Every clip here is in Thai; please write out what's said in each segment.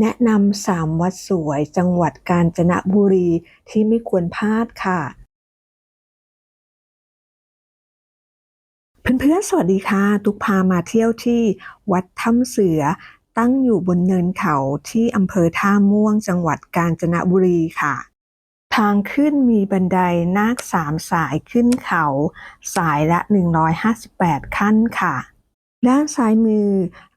แนะนำสามวัดสวยจังหวัดกาญจนบุรีที่ไม่ควรพลาดค่ะ เพื่อนๆ สวัสดีค่ะ ตุกพามาเที่ยวที่วัดถ้ำเสือตั้งอยู่บนเนินเขาที่อำเภอท่าม่วงจังหวัดกาญจนบุรีค่ะ ทางขึ้นมีบันไดนาคสามสายขึ้นเขา สายละ 158 ขั้นค่ะ ด้านซ้ายมือ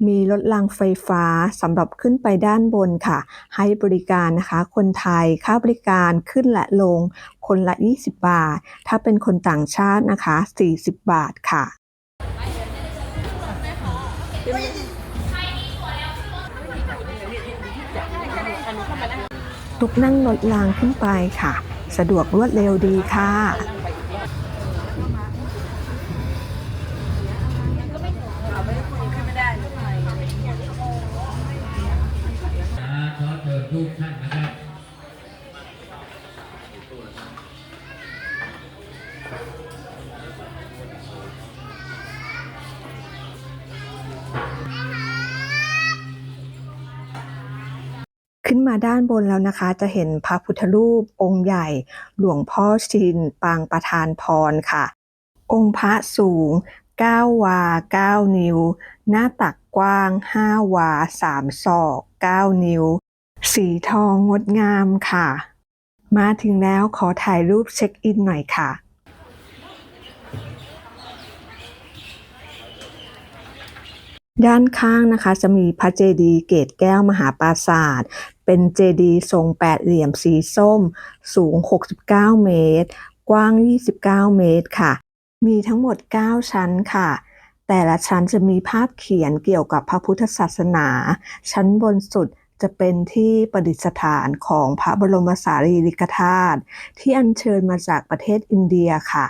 มีรถรางไฟฟ้าสำหรับขึ้นไปด้านบนค่ะ ให้บริการนะคะคนไทยค่าบริการขึ้นและลงคนละ 20 บาท ถ้าเป็นคนต่างชาตินะคะ 40 บาทค่ะตุกนั่งรถรางขึ้นไปค่ะ สะดวกรวดเร็วดีค่ะนะ ทุกท่านนะครับขึ้นมาด้านบนแล้วนะคะ จะเห็นพระพุทธรูป องค์ใหญ่ หลวงพ่อชิน ปางประธานพรค่ะ องค์พระสูง 9 วา 9 นิ้ว หน้าตักกว้าง 5 วา 3 ศอก 9 นิ้ว สีทองงดงามค่ะ มาถึงแล้วขอถ่ายรูปเช็คอินหน่อยค่ะ ด้านข้างนะคะจะมีพระเจดีย์เกตแก้วมหาปราศาสตร์เป็นเจดีย์ทรงแปดเหลี่ยมสีส้ม สูง 69 เมตร กว้าง 29 เมตรค่ะ มีทั้งหมด 9 ชั้นค่ะแต่ละชั้นจะมีภาพเขียนเกี่ยวกับพระพุทธศาสนา ชั้นบนสุด จะเป็นที่ประดิษฐานของพระบรมสารีริกธาตุที่อัญเชิญมาจากประเทศอินเดียค่ะ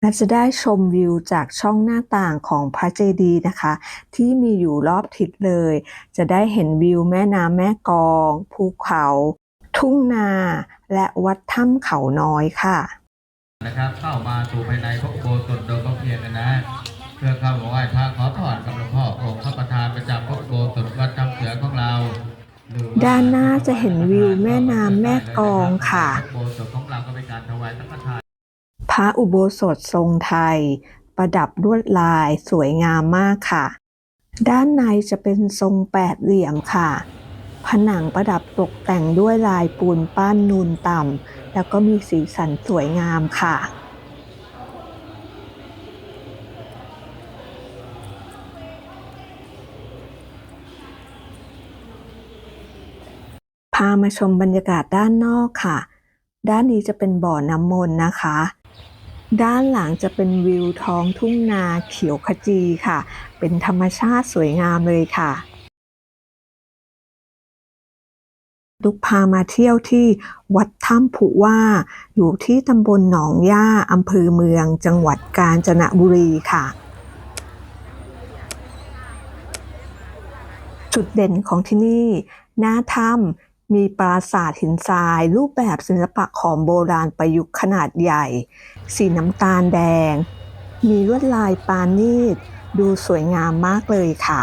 และจะได้ชมวิวจากช่องหน้าต่างของพระเจดีย์นะคะ ที่มีอยู่รอบทิศเลย จะได้เห็นวิวแม่น้ำแม่กอง ภูเขา ทุ่งนา และวัดถ้ำเขาน้อยค่ะนะครับเข้ามาสู่ภายในพระโบสถโดยพร้อมเพียงนะ เพื่อเข้ามาไหว้พระขอถอนกับหลวงพ่อ ด้านหน้าจะเห็นวิวแม่น้ำแม่กองค่ะพระอุโบสถทานพระอุโบสถทรงไทย ประดับลวดลายสวยงามมากค่ะ ด้านในจะเป็นทรงแปดเหลี่ยมค่ะ ผนังประดับตกแต่งด้วยลายปูนปั้นนูนต่ำแล้วก็มีสีสันสวยงามค่ะ พามาชมบรรยากาศด้านนอกค่ะ ด้านนี้จะเป็นบ่อน้ำมนต์นะคะ ด้านหลังจะเป็นวิวท้องทุ่งนาเขียวขจีค่ะ เป็นธรรมชาติสวยงามเลยค่ะลุกพามาเที่ยวที่วัดถ้ำผุว่า อยู่ที่ตำบลหนองย่าอำเภอเมือง จังหวัดกาญจนบุรีค่ะ จุดเด่นของที่นี่ หน้าถ้ำ มีปราสาทหินทราย รูปแบบศิลปะของโบราณประยุกต์ขนาดใหญ่ สีน้ำตาลแดง มีลวดลายปานีตดูสวยงามมากเลยค่ะ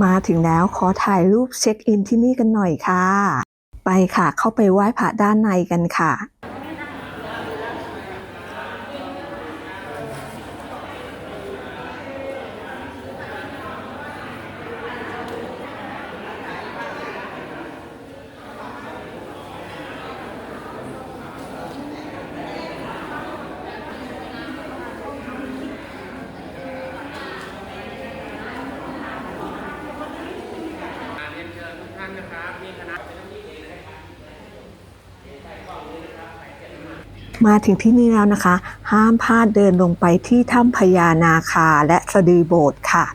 มาถึงแล้วขอถ่ายรูปเช็คอินที่นี่กันหน่อยค่ะ ไปค่ะเข้าไปไหว้พระด้านในกันค่ะ มาถึงที่นี่แล้วนะคะ ห้ามพลาดเดินลงไปที่ถ้ำพญานาคาและสะดือโบสถ์ค่ะ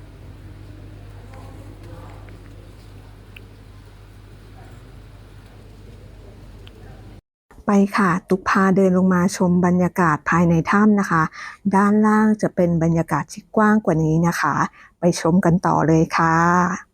ไปค่ะ ตุกพาเดินลงมาชมบรรยากาศภายในถ้ำนะคะ ด้านล่างจะเป็นบรรยากาศที่กว้างกว่านี้นะคะ ไปชมกันต่อเลยค่ะ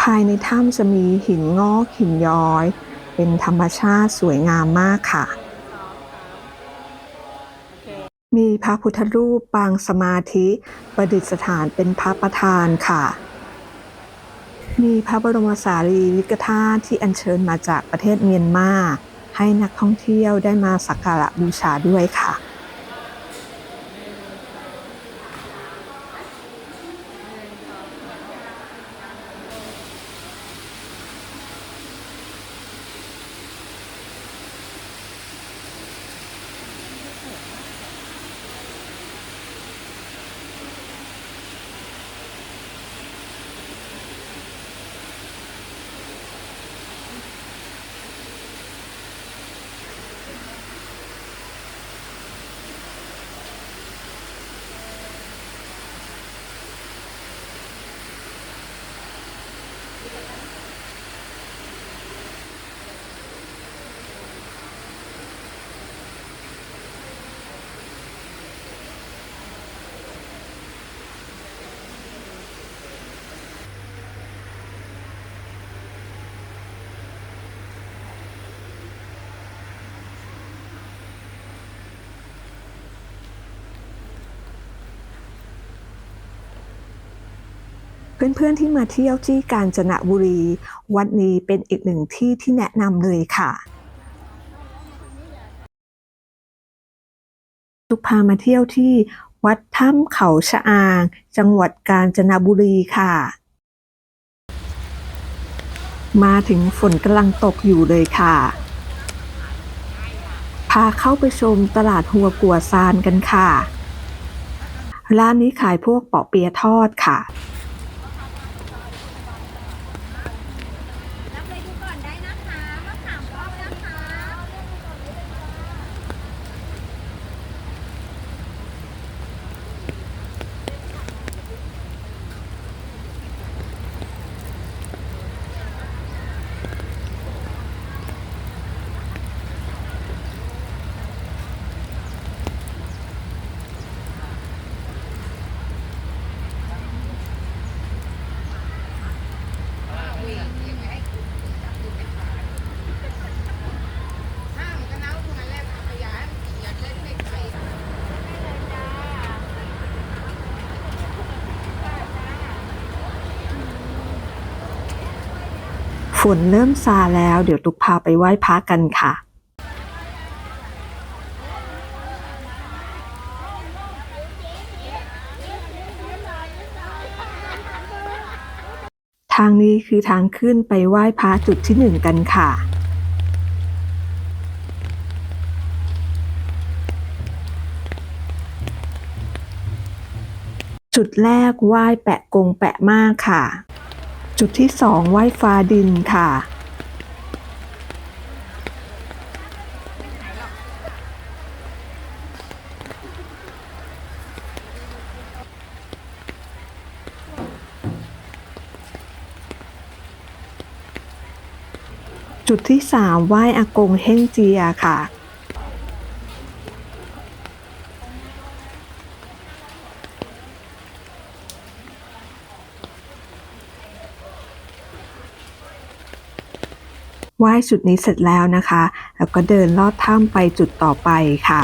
ภายในถ้ำจะมีหินงอกหินย้อย เป็นธรรมชาติสวยงามมากค่ะ มีพระพุทธรูปปางสมาธิประดิษฐานเป็นพระประธานค่ะ มีพระบรมสารีริกธาตุที่อัญเชิญมาจากประเทศเมียนมาให้นักท่องเที่ยวได้มาสักการะบูชาด้วยค่ะ เพื่อนๆที่มาเที่ยวที่กาญจนบุรี วัดนี้เป็นอีกหนึ่งที่ที่แนะนำเลยค่ะตุกพามาเที่ยวที่วัดถ้ำเขาชะอาง จังหวัดกาญจนบุรีค่ะ มาถึงฝนกำลังตกอยู่เลยค่ะ พาเข้าไปชมตลาดหัวกัวซานกันค่ะ ร้านนี้ขายพวกเปาะเปียทอดค่ะ รับเลยดูก่อนได้นะคะมะขามป้อมนะคะ ฝนเริ่มซาแล้ว เดี๋ยวตุกพาไปไหว้พระกันค่ะทางนี้คือทางขึ้นไปไหว้พระจุดที่หนึ่งกันค่ะ จุดแรกไหว้แปะกงแปะมากค่ะ จุดที่สองไหว้ฟ้าดินค่ะ จุดที่สามไหว้อากงเฮ่งเจียค่ะ ไหว้จุดนี้เสร็จแล้วนะคะ แล้วก็เดินลอดถ้ำไปจุดต่อไปค่ะ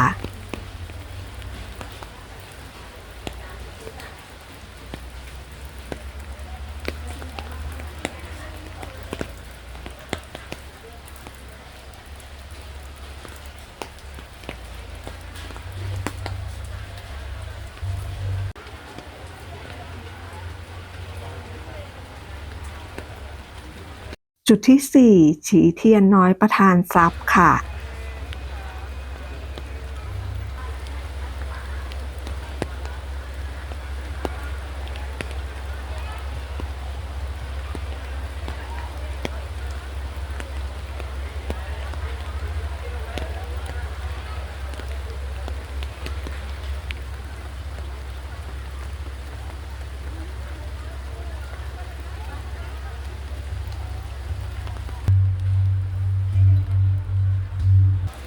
จุดที่ 4 ฉีเทียนน้อยประธานทรัพย์ค่ะ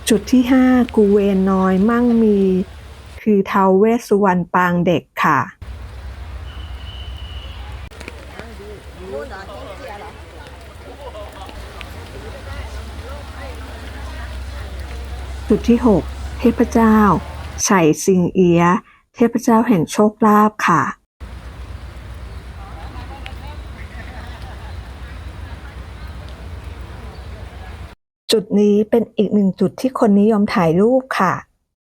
จุดที่ 5 กูเวนน้อยมั่งมี คือเทาวเวสสุวรรณปางเด็กค่ะ จุดที่ 6 เทพเจ้าไฉสิงเอียะเทพเจ้าแห่งโชคลาภค่ะ จุดนี้เป็นอีกหนึ่งจุดที่คนนิยมถ่ายรูปค่ะ